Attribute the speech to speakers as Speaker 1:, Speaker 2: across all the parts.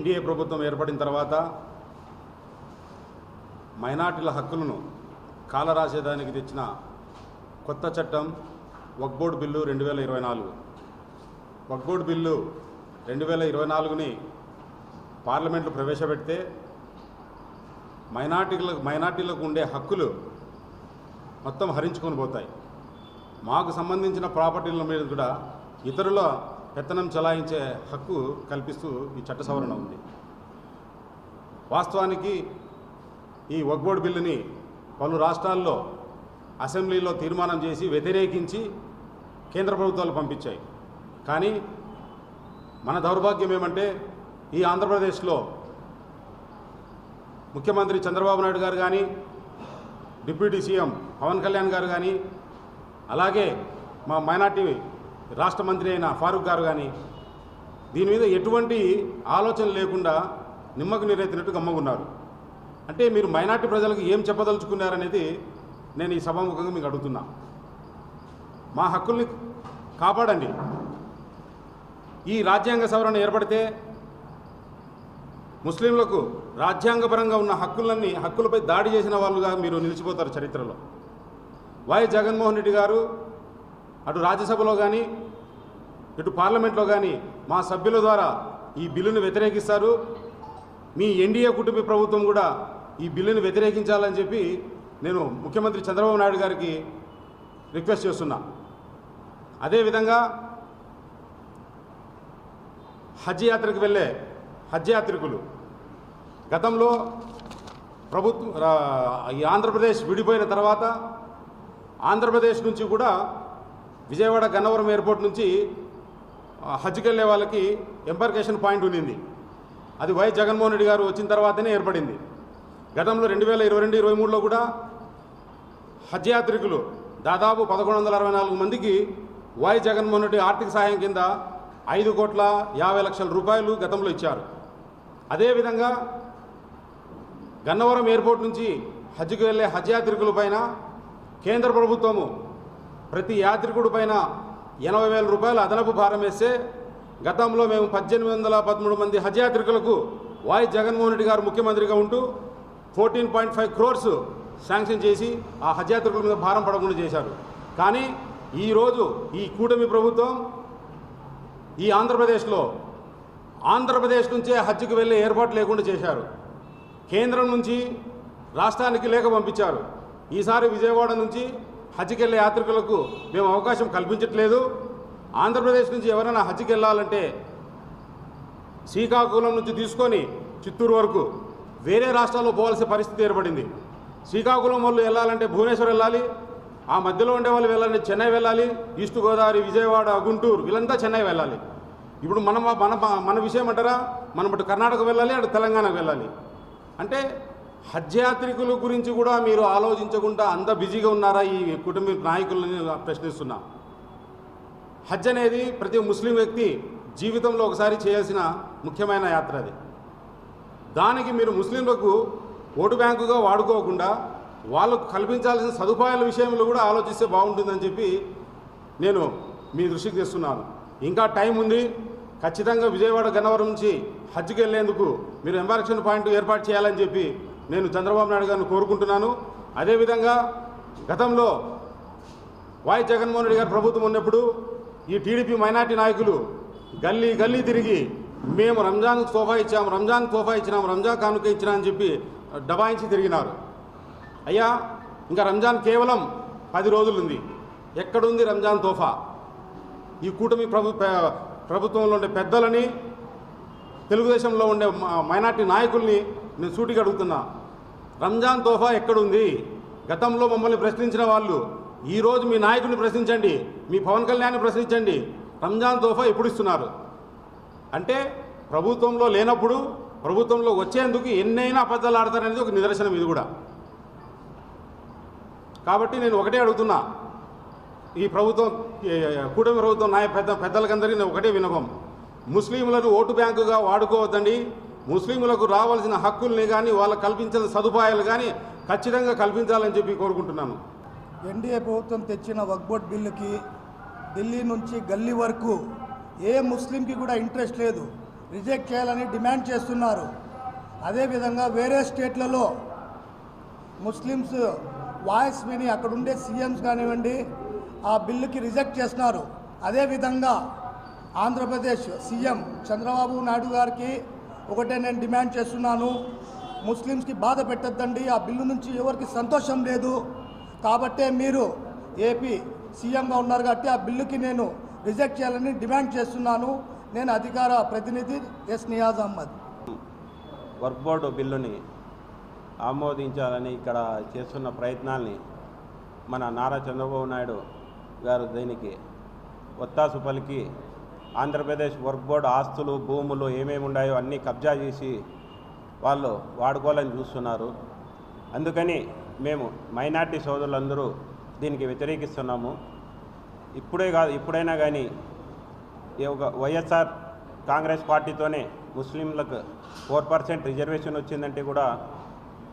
Speaker 1: NDA ప్రభుత్వం ఏర్పడిన తర్వాత మైనార్టీల హక్కులను కాలరాసేదానికి తెచ్చిన కొత్త చట్టం వక్బోర్డ్ బిల్లు రెండు వేల ఇరవై నాలుగు. వక్బోర్డ్ బిల్లు రెండు వేల ఇరవై నాలుగుని పార్లమెంట్లో ప్రవేశపెడితే మైనార్టీలకు మైనార్టీలకు ఉండే హక్కులు మొత్తం హరించుకొని పోతాయి. మాకు సంబంధించిన ప్రాపర్టీల మీద కూడా ఇతరుల పెత్తనం చలాయించే హక్కు కల్పిస్తూ ఈ చట్ట సవరణ ఉంది. వాస్తవానికి ఈ వక్బోర్డ్ బిల్లుని పలు రాష్ట్రాల్లో అసెంబ్లీలో తీర్మానం చేసి వ్యతిరేకించి కేంద్ర ప్రభుత్వాలు పంపించాయి. కానీ మన దౌర్భాగ్యం ఏమంటే ఈ ఆంధ్రప్రదేశ్లో ముఖ్యమంత్రి చంద్రబాబు నాయుడు గారు కానీ డిప్యూటీ సీఎం పవన్ కళ్యాణ్ గారు కానీ అలాగే మా మైనార్టీ రాష్ట్ర మంత్రి అయిన ఫారూక్ గారు కానీ దీని మీద ఎటువంటి ఆలోచన లేకుండా నిమ్మకు నీరెత్తినట్టు గమ్మగున్నారు. అంటే మీరు మైనార్టీ ప్రజలకు ఏం చెప్పదలుచుకున్నారనేది నేను ఈ సభాముఖంగా మీకు అడుగుతున్నా. మా హక్కుల్ని కాపాడండి. ఈ రాజ్యాంగ సవరణ ఏర్పడితే ముస్లింలకు రాజ్యాంగపరంగా ఉన్న హక్కులన్నీ హక్కులపై దాడి చేసిన వాళ్ళుగా మీరు నిలిచిపోతారు చరిత్రలో. వై జగన్మోహన్ రెడ్డి గారు అటు రాజ్యసభలో కానీ ఇటు పార్లమెంట్లో కానీ మా సభ్యుల ద్వారా ఈ బిల్లును వ్యతిరేకిస్తారు. మీ ఎన్డీఏ కుటుంబ ప్రభుత్వం కూడా ఈ బిల్లును వ్యతిరేకించాలని చెప్పి నేను ముఖ్యమంత్రి చంద్రబాబు నాయుడు గారికి రిక్వెస్ట్ చేస్తున్నా. అదేవిధంగా హజ్ యాత్రకు వెళ్ళే హజ్ యాత్రికులు గతంలో ప్రభుత్వం ఈ ఆంధ్రప్రదేశ్ విడిపోయిన తర్వాత ఆంధ్రప్రదేశ్ నుంచి కూడా విజయవాడ గన్నవరం ఎయిర్పోర్ట్ నుంచి హజ్కి వెళ్ళే వాళ్ళకి ఎంబార్కేషన్ పాయింట్ ఉండింది అది వై జగన్మోహన్ రెడ్డి గారు వచ్చిన తర్వాతనే ఏర్పడింది. గతంలో రెండు వేల ఇరవై రెండు ఇరవై మూడులో కూడా హజ్ యాత్రికులు దాదాపు పదకొండు వందల అరవై నాలుగు మందికి వై జగన్మోహన్ రెడ్డి ఆర్థిక సహాయం కింద ఐదు కోట్ల యాభై లక్షల రూపాయలు గతంలో ఇచ్చారు. అదేవిధంగా గన్నవరం ఎయిర్పోర్ట్ నుంచి హజ్కి వెళ్ళే హజ్ యాత్రికుల పైన కేంద్ర ప్రభుత్వము ప్రతి యాత్రికుడి పైన ఎనభై వేల రూపాయలు అదనపు భారం వేస్తే గతంలో మేము పద్దెనిమిది వందల పదమూడు మంది హజ్ యాత్రికులకు వై జగన్మోహన్ రెడ్డి గారు ముఖ్యమంత్రిగా ఉంటూ fourteen point five crores sanction చేసి ఆ హజ్ యాత్రికుల మీద భారం పడకుండా చేశారు. కానీ ఈరోజు ఈ కూటమి ప్రభుత్వం ఈ ఆంధ్రప్రదేశ్లో ఆంధ్రప్రదేశ్ నుంచే హజ్కు వెళ్ళే ఏర్పాటు లేకుండా చేశారు. కేంద్రం నుంచి రాష్ట్రానికి లేఖ పంపించారు. ఈసారి విజయవాడ నుంచి హజ్కి వెళ్ళే యాత్రికులకు మేము అవకాశం కల్పించట్లేదు. ఆంధ్రప్రదేశ్ నుంచి ఎవరైనా హజ్కి వెళ్ళాలంటే శ్రీకాకుళం నుంచి తీసుకొని చిత్తూరు వరకు వేరే రాష్ట్రాల్లో పోవాల్సిన పరిస్థితి ఏర్పడింది. శ్రీకాకుళం వాళ్ళు వెళ్ళాలంటే భువనేశ్వర్ వెళ్ళాలి ఆ మధ్యలో ఉండే వాళ్ళు వెళ్ళాలంటే చెన్నై వెళ్ళాలి ఈస్ట్ గోదావరి విజయవాడ గుంటూరు వీళ్ళంతా చెన్నై వెళ్ళాలి. ఇప్పుడు మనం మన మన విషయం అంటారా? మనం అటు కర్ణాటక వెళ్ళాలి అటు తెలంగాణకు వెళ్ళాలి. అంటే హజ్ యాత్రికుల గురించి కూడా మీరు ఆలోచించకుండా అంత బిజీగా ఉన్నారా ఈ కుటుంబ నాయకులని ప్రశ్నిస్తున్నా. హజ్ అనేది ప్రతి ముస్లిం వ్యక్తి జీవితంలో ఒకసారి చేయాల్సిన ముఖ్యమైన యాత్ర అది. దానికి మీరు ముస్లింలకు ఓటు బ్యాంకుగా వాడుకోకుండా వాళ్ళకు కల్పించాల్సిన సదుపాయాల విషయంలో కూడా ఆలోచిస్తే బాగుంటుందని చెప్పి నేను మీ దృష్టికి తెస్తున్నాను. ఇంకా టైం ఉంది. ఖచ్చితంగా విజయవాడ గన్నవరం నుంచి హజ్కి వెళ్ళేందుకు మీరు ఎంబార్క్షన్ పాయింట్ ఏర్పాటు చేయాలని చెప్పి నేను చంద్రబాబు నాయుడు గారిని కోరుకుంటున్నాను. అదేవిధంగా గతంలో వాయి జగన్మోహన్ రెడ్డి గారి ప్రభుత్వం ఉన్నప్పుడు ఈ టీడీపీ మైనార్టీ నాయకులు గల్లీ గల్లీ తిరిగి మేము రంజాన్ సోఫా ఇచ్చాము రంజాన్ సోఫా ఇచ్చినాము రంజాన్ కానుక ఇచ్చినా అని చెప్పి డబాయించి తిరిగినారు. అయ్యా ఇంకా రంజాన్ కేవలం పది రోజులుంది. ఎక్కడుంది రంజాన్ తోఫా? ఈ కూటమి ప్రభు ప్రభుత్వంలో ఉండే పెద్దలని తెలుగుదేశంలో ఉండే మైనార్టీ నాయకుల్ని నేను సూటిగా అడుగుతున్నా. రంజాన్ తోఫా ఎక్కడుంది? గతంలో మమ్మల్ని ప్రశ్నించిన వాళ్ళు ఈరోజు మీ నాయకుడిని ప్రశ్నించండి మీ పవన్ కళ్యాణ్ని ప్రశ్నించండి రంజాన్ తోఫా ఎప్పుడు ఇస్తున్నారు అంటే ప్రభుత్వంలో లేనప్పుడు ప్రభుత్వంలో వచ్చేందుకు ఎన్నైనా అబద్ధాలు ఆడతారనేది ఒక నిదర్శనం ఇది కూడా. కాబట్టి నేను ఒకటే అడుగుతున్నా. ఈ ప్రభుత్వం కూటమి ప్రభుత్వం నాయ పెద్ద పెద్దలకందరికీ నేను ఒకటే వినపం ముస్లింలను ఓటు బ్యాంకుగా వాడుకోవద్దండి ముస్లింలకు రావాల్సిన హక్కుల్ని కానీ వాళ్ళకు కల్పించాల్సిన సదుపాయాలు కానీ ఖచ్చితంగా కల్పించాలని చెప్పి కోరుకుంటున్నాను.
Speaker 2: ఎన్డీఏ ప్రభుత్వం తెచ్చిన వక్బోర్డ్ బిల్లుకి ఢిల్లీ నుంచి గల్లీ వరకు ఏ ముస్లింకి కూడా ఇంట్రెస్ట్ లేదు. రిజెక్ట్ చేయాలని డిమాండ్ చేస్తున్నారు. అదేవిధంగా వేరే స్టేట్లలో ముస్లిమ్స్ వాయిస్ విని అక్కడుండే సీఎంస్ కానివ్వండి ఆ బిల్లుకి రిజెక్ట్ చేస్తున్నారు. అదేవిధంగా ఆంధ్రప్రదేశ్ సీఎం చంద్రబాబు నాయుడు గారికి ఒకటే నేను డిమాండ్ చేస్తున్నాను ముస్లిమ్స్కి బాధ పెట్టద్దండి ఆ బిల్లు నుంచి ఎవరికి సంతోషం లేదు. కాబట్టే మీరు ఏపీ సీఎంగా ఉన్నారు కాబట్టి ఆ బిల్లుకి నేను రిజెక్ట్ చేయాలని డిమాండ్ చేస్తున్నాను. నేను అధికార ప్రతినిధి ఎస్ నియాజ్ అహ్మద్.
Speaker 3: వర్క్ బోర్డు బిల్లుని ఆమోదించాలని ఇక్కడ చేస్తున్న ప్రయత్నాల్ని మన నారా చంద్రబాబు నాయుడు గారు దీనికి ఒత్తాసు పలికి ఆంధ్రప్రదేశ్ వర్క్ బోర్డు ఆస్తులు భూములు ఏమేమి ఉన్నాయో అన్నీ కబ్జా చేసి వాళ్ళు వాడుకోవాలని చూస్తున్నారు. అందుకని మేము మైనార్టీ సోదరులందరూ దీనికి వ్యతిరేకిస్తున్నాము. ఇప్పుడే కాదు ఇప్పుడైనా కానీ ఈ ఒక వైఎస్ఆర్ కాంగ్రెస్ పార్టీతోనే ముస్లింలకు ఫోర్ పర్సెంట్ రిజర్వేషన్ వచ్చిందంటే కూడా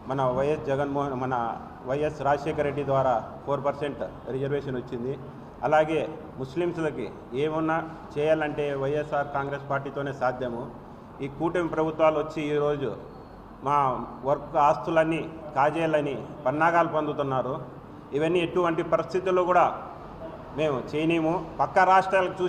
Speaker 3: మన వైఎస్ జగన్మోహన్ మన వైఎస్ రాజశేఖర రెడ్డి ద్వారా ఫోర్ పర్సెంట్ రిజర్వేషన్ వచ్చింది. అలాగే ముస్లిమ్స్లకి ఏమన్నా చేయాలంటే వైఎస్ఆర్ కాంగ్రెస్ పార్టీతోనే సాధ్యము. ఈ కూటమి ప్రభుత్వాలు వచ్చి ఈరోజు మా వర్క్ ఆస్తులన్నీ కాజేయాలని పన్నాగాలు పొందుతున్నారు. ఇవన్నీ ఎటువంటి పరిస్థితుల్లో కూడా మేము చేయనేము పక్క రాష్ట్రాలకు చూసి